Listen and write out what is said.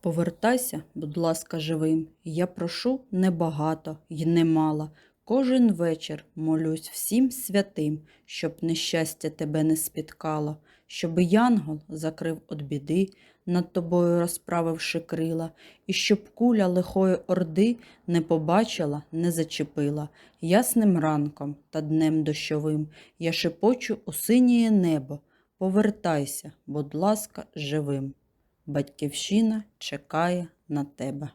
Повертайся, будь ласка, живим. Я прошу небагато й немало. Кожен вечір молюсь всім святим, щоб нещастя тебе не спіткало, щоби янгол закрив од біди, над тобою розправивши крила, і щоб куля лихої орди не побачила, не зачепила. Ясним ранком та днем дощовим я шепочу у синє небо. Повертайся, будь ласка, живим. Батьківщина чекає на тебе.